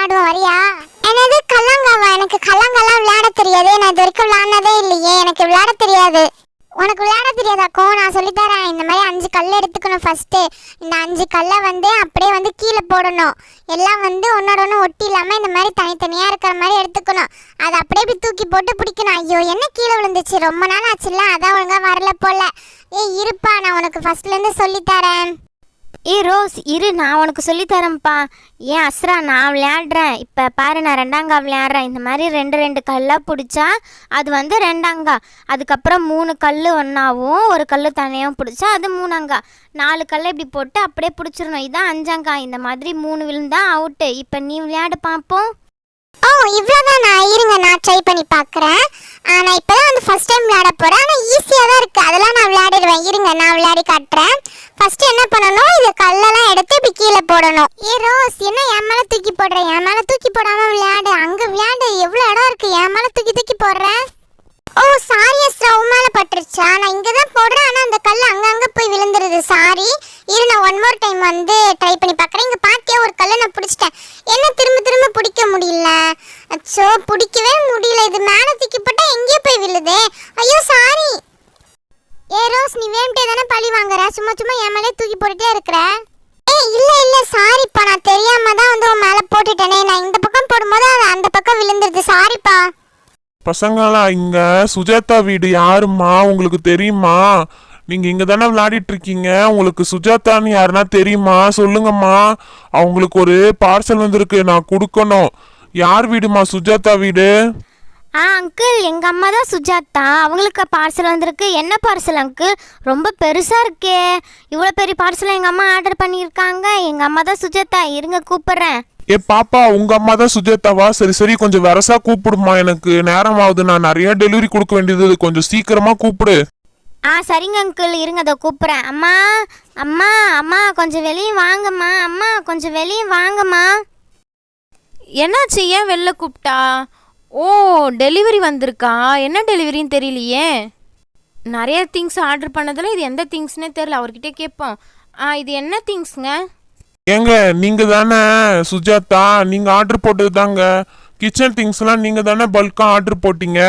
விளையாடுவோம் வரியா? எனது கல்லாங்காவா எனக்கு கல்லாங்கெல்லாம் விளையாட தெரியாது. நான் இது வரைக்கும் விளையாடினதே இல்லையே. எனக்கு விளையாட தெரியாது. உனக்கு விளையாட தெரியாதாக்கோ நான் சொல்லித்தரேன் இந்த மாதிரி அஞ்சு கல் எடுத்துக்கணும் ஃபஸ்ட்டு இந்த அஞ்சு கல்லை வந்து அப்படியே வந்து கீழே போடணும். எல்லாம் வந்து ஒன்னோட ஒன்று ஒட்டி இல்லாமல் இந்த மாதிரி தனித்தனியாக இருக்கிற மாதிரி எடுத்துக்கணும். அதை அப்படியே போய் தூக்கி போட்டு பிடிக்கணும். ஐயோ என்ன கீழே விழுந்துச்சு? ரொம்ப நாள் ஆச்சுல்ல? அதான் ஒழுங்காக வரல போல. ஏய் இருப்பா. நான் உனக்கு ஃபர்ஸ்ட்லேருந்து சொல்லித்தரேன் ஏ ரோஸ் இரு நான் உனக்கு சொல்லித்தரேன்ப்பா. ஏன் அஸ்ரா நான் விளையாடுறேன். இப்போ பாரு நான் ரெண்டாங்கா விளையாடுறேன். இந்த மாதிரி ரெண்டு ரெண்டு கல்லாக பிடிச்சா அது வந்து ரெண்டாங்கா. அதுக்கப்புறம் மூணு கல் ஒன்றாவும் ஒரு கல் தனியாகவும் பிடிச்சா அது மூணாங்கா. நாலு கல் இப்படி போட்டு அப்படியே பிடிச்சிடணும். இதான் அஞ்சாங்கா. இந்த மாதிரி மூணு விழுந்தா அவுட்டு இப்போ நீ விளையாடு பார்ப்போம் ஓ இவ்வளோதான் நான். இருங்க நான் ட்ரை பண்ணி பார்க்குறேன் நான் இப்போ தான் வந்து ஃபஸ்ட் டைம் விளையாட போகிறேன் ஆனால் ஈஸியாக தான் இருக்குது அதெல்லாம் நான் விளையாடிடுவேன். இருங்க நான் விளையாடி காட்டுறேன். ஃபஸ்ட்டு என்ன பண்ணணும்? இது கல்லெல்லாம் எடுத்து இப்படி கீழே போடணும். ஏ ரோஸ் என்ன என் மேலே தூக்கி போடுறேன் என் மேலே தூக்கி போடாமல் விளையாடு. அங்கே விளையாடு. எவ்வளோ இடம் இருக்குது என் மேலே தூக்கி தூக்கி போடுறேன் ஓ சாரி அஸ்ரா உன் மேலே பட்டுருச்சா? நான் இங்கே தான் போடுறேன். ஆனால் அந்த கல் அங்கங்கே போய் விழுந்துருது. சாரி. இரு நான் ஒன் மோர் டைம் வந்து ட்ரை பண்ணி பார்க்குறேன். இங்கே பார்த்தியா ஒரு கல்லை நான் பிடிச்சிட்டேன். என்ன திரும்ப திரும்ப பிடிக்க முடியல? அச்சோ பிடிக்கவே முடியல. இது மேலே தூக்கி போட்டா ஐயோ சாரி ஏ ரோஸ் நீ வேண்டே தானே பழி வாங்குற? சும்மா சும்மா என் மேலே தூக்கி போட்டுட்டே இருக்கிற? ஏ இல்ல இல்ல சாரிப்பா நான் தெரியாம தான் வந்து உன் மேலே போட்டுட்டேனே. நான் இந்த பக்கம் போடும்போது அது அந்த பக்கம் விழுந்துருது. சாரிப்பா பசங்களா இங்க சுஜாதா வீடு யாரும்மா? உங்களுக்கு தெரியுமா? நீங்க இங்க தானே விளையாடிட்டு இருக்கீங்க. உங்களுக்கு சுஜாதான்னு யாருன்னா தெரியுமா? சொல்லுங்கம்மா. அவங்களுக்கு ஒரு பார்சல் வந்திருக்கு. நான் கொடுக்கணும். யார் வீடுமா சுஜாதா வீடு? ஆ அங்கிள் எங்கள் அம்மா தான் சுஜாதா. அவங்களுக்கு பார்சல் வந்திருக்கு. என்ன பார்சல் அங்கிள் ரொம்ப பெருசாக இருக்கே. இவ்வளோ பெரிய பார்சல் எங்கள் அம்மா ஆர்டர் பண்ணியிருக்காங்க. எங்கள் அம்மா தான் சுஜாதா. இருங்க கூப்பிட்றேன். ஏ பாப்பா உங்க அம்மா தான் சுஜாதாவா? சரி சரி கொஞ்சம் வரசா கூப்பிடுமா எனக்கு? நேரம் ஆகுது நான் நிறைய டெலிவரி கொடுக்க வேண்டியது. கொஞ்சம் சீக்கிரமா கூப்பிடு. ஆ சரிங்க அங்கிள் இருங்க அதை கூப்பிட்றேன். அம்மா அம்மா அம்மா கொஞ்சம் வெளியே வாங்கம்மா. அம்மா கொஞ்சம் வெளியே வாங்கம்மா. என்னாச்சு? ஏன் வெளில கூப்பிட்டா? ஓ டெலிவரி வந்திருக்கா? என்ன டெலிவரின்னு தெரியலையே. நிறைய திங்ஸ் ஆர்டர் பண்ணதில் இது எந்த திங்ஸ்னே தெரியல அவர்கிட்ட கேட்போம். ஆ இது என்ன திங்ஸ்ங்க ஏங்க நீங்க தானே சுஜாதா நீங்க ஆர்டர் போட்டது தாங்க. கிச்சன் திங்ஸ்லாம் நீங்க தானே பல்கா ஆர்டர் போட்டீங்க?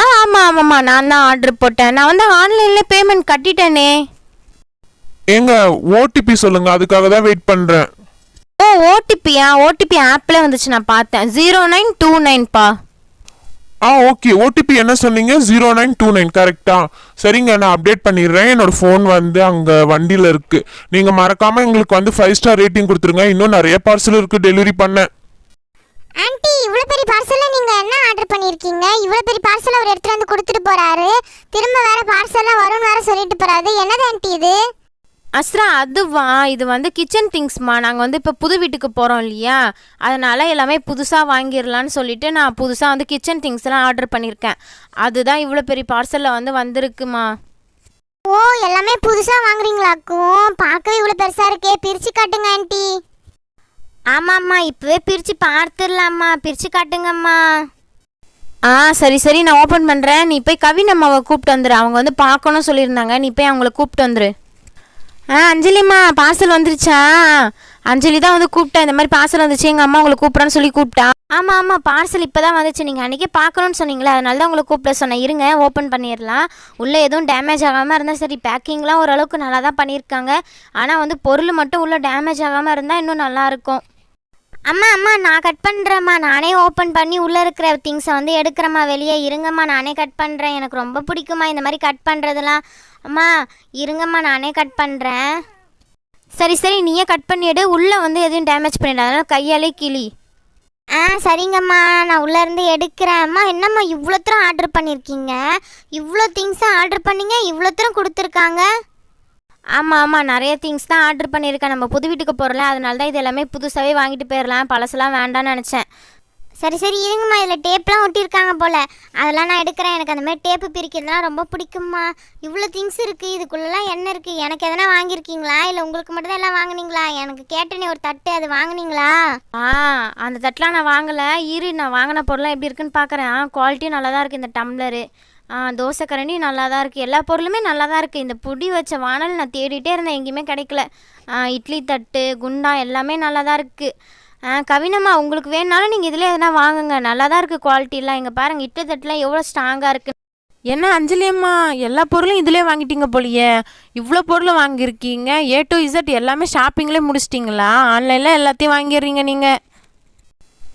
ஆ ஆமாம் ஆமாம்மா நான் தான் ஆர்டர் போட்டேன். நான் வந்து ஆன்லைனில் பேமெண்ட் கட்டிட்டேனே. ஏங்க ஓடிபி சொல்லுங்க அதுக்காக தான் வெயிட் பண்றேன். ஓ ஓடிபியா ஓடிபி ஆப்பில் வந்துச்சு நான் பார்த்தேன். ஜீரோ நைன் டூ நைன்ப்பா ஆ ஓகே. ஓடிபி என்ன சொன்னீங்க? ஜீரோ நைன் டூ நைன் கரெக்டா சரிங்க நான் அப்டேட் பண்ணிடுறேன். என்னோட ஃபோன் வந்து அங்க வண்டியில இருக்கு. நீங்க மறக்காம எங்களுக்கு வந்து ஃபைவ் ஸ்டார் ரேட்டிங் கொடுத்துருங்க. இன்னும் நிறைய பார்சல் இருக்கு. டெலிவரி பண்ண. ஆன்ட்டி இவ்வளோ பெரிய பார்சலில் நீங்கள் என்ன ஆர்டர் பண்ணியிருக்கீங்க இவ்வளோ பெரிய பார்சல் அவர் எடுத்துகிட்டு வந்து கொடுத்துட்டு போகிறாரு திரும்ப வேறு பார்சல்லாம் வரும்னு வேறு சொல்லிட்டு போகிறாரு என்னது ஆன்ட்டி இது? அஸ்ரா அதுவா? இது வந்து கிச்சன் திங்ஸ்மா நாங்கள் வந்து இப்போ புது வீட்டுக்கு போகிறோம் இல்லையா? அதனால் எல்லாமே புதுசாக வாங்கிடலான்னு சொல்லிட்டு நான் புதுசாக வந்து கிச்சன் திங்ஸ் எல்லாம் ஆர்டர் பண்ணியிருக்கேன் அதுதான் இவ்வளோ பெரிய பார்சலில் வந்து வந்திருக்குமா? ஓ எல்லாமே புதுசாக வாங்குறீங்களாக்கும் பார்க்கவே இவ்வளோ பெருசாக இருக்கே. பிரித்து காட்டுங்க ஆன்ட்டி ஆமாம்மா இப்போவே பிரித்து பார்த்துடலாம்மா. பிரித்து காட்டுங்கம்மா. ஆ சரி சரி. நான் ஓப்பன் பண்ணுறேன் நீ போய் கவின் அம்மாவை கூப்பிட்டு வந்துரு. அவங்க வந்து பார்க்கணும் சொல்லியிருந்தாங்க. நீ போய் அவங்கள கூப்பிட்டு வந்துரு. ஆ அஞ்சலிம்மா பார்சல் வந்துருச்சா? அஞ்சலி தான் வந்து கூப்பிட்டேன் இந்த மாதிரி பார்சல் வந்துச்சு. எங்கள் அம்மா உங்களை கூப்பிட்றான்னு சொல்லி கூப்பிட்டா. ஆமாம் ஆமாம் பார்சல் இப்போ தான் வந்துச்சு. நீங்கள் அன்றைக்கி பார்க்கணுன்னு சொன்னீங்களே அதனால தான் உங்களை கூப்பிட சொன்னேன். இருங்க ஓப்பன் பண்ணிடலாம். உள்ளே எதுவும் டேமேஜ் ஆகாமல் இருந்தால் சரி பேக்கிங்லாம் ஓரளவுக்கு நல்லா தான் பண்ணியிருக்காங்க. ஆனால் வந்து பொருள் மட்டும் உள்ளே டேமேஜ் ஆகாமல் இருந்தால் இன்னும் நல்லாயிருக்கும் அம்மா அம்மா நான் கட் பண்ணுறேம்மா நானே ஓப்பன் பண்ணி உள்ளே இருக்கிற திங்ஸை வந்து எடுக்கிறேம்மா. வெளியே இருங்கம்மா. நானே கட் பண்ணுறேன் எனக்கு ரொம்ப பிடிக்குமா இந்த மாதிரி கட் பண்ணுறதுலாம் அம்மா இருங்கம்மா. நானே கட் பண்ணுறேன் சரி சரி. நீயே கட் பண்ணி எடு. உள்ளே வந்து எதுவும் டேமேஜ் பண்ணிடாத. கையாலே கிளி. ஆ சரிங்கம்மா. நான் உள்ளேருந்து எடுக்கிறேன். அம்மா என்னம்மா இவ்வளோ தூரம் ஆர்டர் பண்ணியிருக்கீங்க இவ்வளோ திங்ஸாக ஆர்டர் பண்ணீங்க? இவ்வளோ தூரம் கொடுத்துருக்காங்க? ஆமாம் ஆமாம் நிறைய திங்ஸ் தான் ஆர்டர் பண்ணியிருக்கேன். நம்ம புது வீட்டுக்கு போகிறல அதனால தான் இது எல்லாமே புதுசாகவே வாங்கிட்டு போயிடலாம் பழசெல்லாம் வேண்டாம்னு நினச்சேன். சரி சரி. இருங்கம்மா. இதில் டேப்லாம் ஒட்டியிருக்காங்க போல். அதெல்லாம் நான் எடுக்கிறேன். எனக்கு அந்த மாதிரி டேப்பு பிரிக்கிறதுலாம் ரொம்ப பிடிக்கும்மா. இவ்வளோ திங்ஸ் இருக்குது இதுக்குள்ளெல்லாம் என்ன இருக்குது எனக்கு எதனா வாங்கியிருக்கீங்களா? இல்லை உங்களுக்கு மட்டும் தான் எல்லாம் வாங்குனீங்களா? எனக்கு கேட்டேனே ஒரு தட்டு. அது வாங்குனீங்களா? ஆ அந்த தட்டெலாம் நான் வாங்கலை. இரு நான் வாங்கின பொருளாம் எப்படி இருக்குன்னு பார்க்குறேன் ஆ குவாலிட்டியும் நல்லா தான் இருக்குது இந்த டம்ளரு ஆ தோசை கரண்டி நல்லா தான் இருக்குது எல்லா பொருளுமே நல்லா தான் இருக்குது இந்த புடி வச்ச வானல் நான் தேடிட்டே இருந்தேன். எங்கேயுமே கிடைக்கல. இட்லி தட்டு குண்டா எல்லாமே நல்லா தான் இருக்குது ஆ கவினம்மா உங்களுக்கு வேணுனாலும் நீங்கள் இதில் எதனா வாங்குங்க. நல்லா தான் இருக்குது குவாலிட்டிலாம் இங்கே பாருங்கள் இட்லி தட்டுலாம் எவ்வளோ ஸ்ட்ராங்காக இருக்குது என்ன அஞ்சலி அம்மா எல்லா பொருளும் இதிலே வாங்கிட்டீங்க போலியே. இவ்வளோ பொருள் வாங்கியிருக்கீங்க. ஏ டு இசட் எல்லாமே ஷாப்பிங்லேயே முடிச்சிட்டிங்களா? ஆன்லைனில் எல்லாத்தையும் வாங்கிடுறீங்க நீங்கள்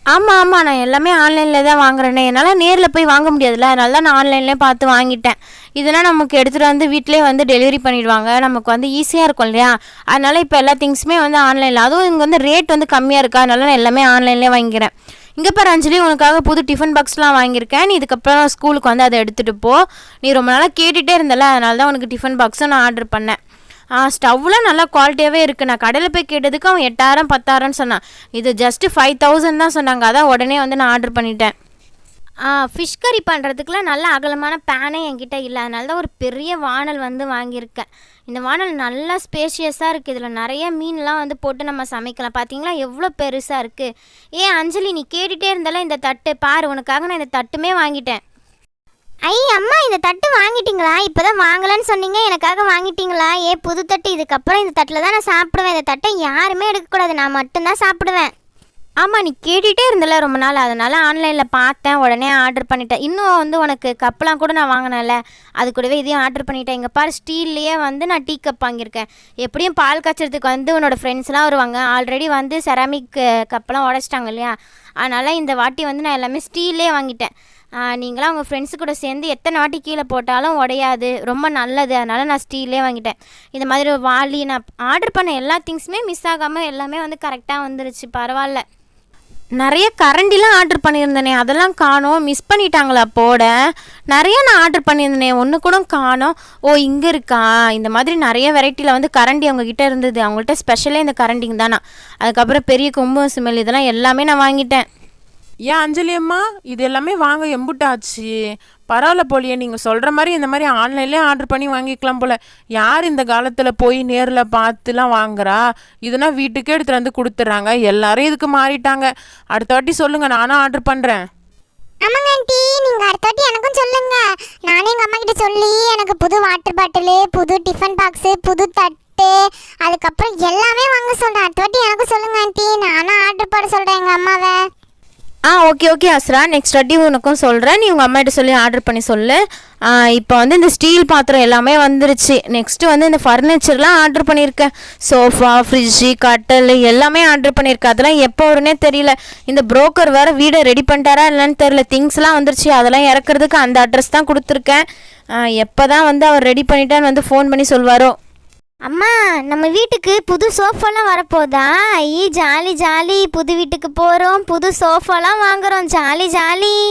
ஆமாம் ஆமாம் நான் எல்லாமே ஆன்லைனில் தான் வாங்குறேனே. என்னால் நேரில் போய் வாங்க முடியாதுல்ல. அதனால தான் நான் ஆன்லைன்லேயே பார்த்து வாங்கிட்டேன். இதெல்லாம் நமக்கு எடுத்துகிட்டு வந்து வீட்டிலே வந்து டெலிவரி பண்ணிடுவாங்க. நமக்கு வந்து ஈஸியாக இருக்கும் இல்லையா? அதனால் இப்போ எல்லா திங்ஸுமே வந்து ஆன்லைனில் அதுவும் இங்கே வந்து ரேட் வந்து கம்மியாக இருக்கா அதனால நான் எல்லாமே ஆன்லைன்லேயே வாங்கிக்கிறேன். இங்கே பாரு அஞ்சலி உனக்காக புது டிஃபன் பாக்ஸ்லாம் வாங்கியிருக்கேன். நீ இதுக்கப்புறம் ஸ்கூலுக்கு வந்து அதை எடுத்துகிட்டு போ. நீ ரொம்ப நாளாக கேட்டுகிட்டே இருந்தல. அதனால தான் உனக்கு டிஃபன் பாக்ஸும் நான் ஆர்டர் பண்ணேன். ஸ்டவ்லாம் நல்லா குவாலிட்டியாகவே இருக்குது நான் கடையில் போய் கேட்டதுக்கு அவன் எட்டாயிரம் பத்தாயிரம்னு சொன்னான். இது ஜஸ்ட்டு ஃபைவ் தௌசண்ட் தான் சொன்னாங்க. அதான் உடனே வந்து நான் ஆர்டர் பண்ணிட்டேன். ஃபிஷ் கறி பண்ணுறதுக்குலாம் நல்ல அகலமான பேனே என்கிட்ட இல்லை. அதனால தான் ஒரு பெரிய வானல் வந்து வாங்கியிருக்கேன். இந்த வானல் நல்லா ஸ்பேஷியஸாக இருக்குது இதில் நிறைய மீன்லாம் வந்து போட்டு நம்ம சமைக்கலாம். பார்த்தீங்களா எவ்வளோ பெருசாக இருக்குது ஏன் அஞ்சலி நீ கேட்டுகிட்டே இருந்தால இந்த தட்டு. பாரு உனக்காக நான் இந்த தட்டுமே வாங்கிட்டேன். ஐ அம்மா இந்த தட்டு வாங்கிட்டீங்களா? இப்போதான் வாங்கலன்னு சொன்னீங்க எனக்காக வாங்கிட்டீங்களா? ஏ புது தட்டு இதுக்கப்புறம் இந்த தட்டில் தான் நான் சாப்பிடுவேன். இந்த தட்டை யாருமே எடுக்கக்கூடாது நான் மட்டும்தான் சாப்பிடுவேன். ஆமாம் நீ கேட்டுகிட்டே இருந்தல ரொம்ப நாள். அதனால் ஆன்லைனில் பார்த்தேன் உடனே ஆர்டர் பண்ணிட்டேன். இன்னும் வந்து உனக்கு கப்பெலாம் கூட நான் வாங்கினேன்ல. அது கூடவே இதையும் ஆர்டர் பண்ணிட்டேன். இங்கே பாரு ஸ்டீல்லையே வந்து நான் டீ கப் வாங்கியிருக்கேன். எப்படியும் பால் காய்ச்சறதுக்கு வந்து உன்னோட ஃப்ரெண்ட்ஸ்லாம் வருவாங்க. ஆல்ரெடி வந்து செராமிக் கப்பெல்லாம் உடச்சிட்டாங்க இல்லையா? அதனால் இந்த வாட்டி வந்து நான் எல்லாமே ஸ்டீல்லே வாங்கிட்டேன். நீங்களாம் உங்கள் ஃப்ரெண்ட்ஸு கூட சேர்ந்து எத்தனை வாட்டி கீழே போட்டாலும் உடையாது. ரொம்ப நல்லது. அதனால் நான் ஸ்டீல்லே வாங்கிட்டேன். இந்த மாதிரி வாலி நான் ஆர்டர் பண்ண எல்லா திங்ஸுமே மிஸ் ஆகாமல் எல்லாமே வந்து கரெக்டாக வந்துருச்சு. பரவாயில்ல. நிறைய கரண்டிலாம் ஆர்டர் பண்ணியிருந்தேனே. அதெல்லாம் காணோம். மிஸ் பண்ணிட்டாங்களா போட? நிறைய நான் ஆர்டர் பண்ணியிருந்தேனே. ஒன்று கூட காணோம். ஓ இங்கே இருக்கா? இந்த மாதிரி நிறைய வெரைட்டியில் வந்து கரண்டி அவங்கக்கிட்ட இருந்தது. அவங்கள்ட்ட ஸ்பெஷலே இந்த கரண்டிங் தானா அதுக்கப்புறம் பெரிய கொம்பு சிமெல் இதெல்லாம் எல்லாமே நான் வாங்கிட்டேன். ஏன் அஞ்சலி அம்மா? இது எல்லாமே வாங்க எம்புட்டாச்சு. பரவாயில்ல போலியே நீங்கள் சொல்கிற மாதிரி இந்த மாதிரி ஆன்லைன்லேயே ஆர்டர் பண்ணி வாங்கிக்கலாம் போல. யார் இந்த காலத்தில் போய் நேரில் பார்த்துலாம் வாங்குறா? இதுனா வீட்டுக்கே எடுத்துகிட்டு வந்து கொடுத்துட்றாங்க. எல்லாரும் இதுக்கு மாறிட்டாங்க. அடுத்த வாட்டி சொல்லுங்கள் நானும் ஆர்டர் பண்ணுறேன் ஆமாங்க ஆண்டி நீங்கள் அடுத்த வாட்டி எனக்கும் சொல்லுங்க. நானும் எங்கள் அம்மா கிட்ட சொல்லி எனக்கு புது வாட்டர் பாட்டிலு புது டிஃபன் பாக்ஸு புது தட்டு அதுக்கப்புறம் எல்லாமே வாங்க சொல்கிறேன் அடுத்த வாட்டி எனக்கும் சொல்லுங்க ஆண்டி. நானும் ஆர்டர் போட சொல்கிறேன் எங்கள் அம்மாவை. ஆ ஓகே ஓகே அஸ்ரா. நெக்ஸ்ட் வாட்டி உனக்கும் சொல்கிறேன் நீ உங்கள் அம்மாகிட்ட சொல்லி ஆர்டர் பண்ணி சொல்லு. இப்போ வந்து இந்த ஸ்டீல் பாத்திரம் எல்லாமே வந்துருச்சு. நெக்ஸ்ட்டு வந்து இந்த ஃபர்னிச்சர்லாம் ஆர்டர் பண்ணியிருக்கேன் சோஃபா ஃப்ரிட்ஜு கட்டல் எல்லாமே ஆர்டர் பண்ணியிருக்கேன் அதெல்லாம் எப்போ வரும்னே தெரியல. இந்த புரோக்கர் வேறு வீடை ரெடி பண்ணிட்டாரா இல்லைன்னு தெரியல. திங்ஸ்லாம் வந்துருச்சு. அதெல்லாம் இறக்குறதுக்கு அந்த அட்ரஸ் தான் கொடுத்துருக்கேன். எப்போ தான் வந்து அவர் ரெடி பண்ணிட்டான்னு வந்து ஃபோன் பண்ணி சொல்வாரோ? அம்மா நம்ம வீட்டுக்கு புது சோஃபாலாம் வரப்போதா? ஐ ஜாலி ஜாலி. புது வீட்டுக்கு போகிறோம் புது சோஃபாலாம் வாங்குறோம். Jolly jolly.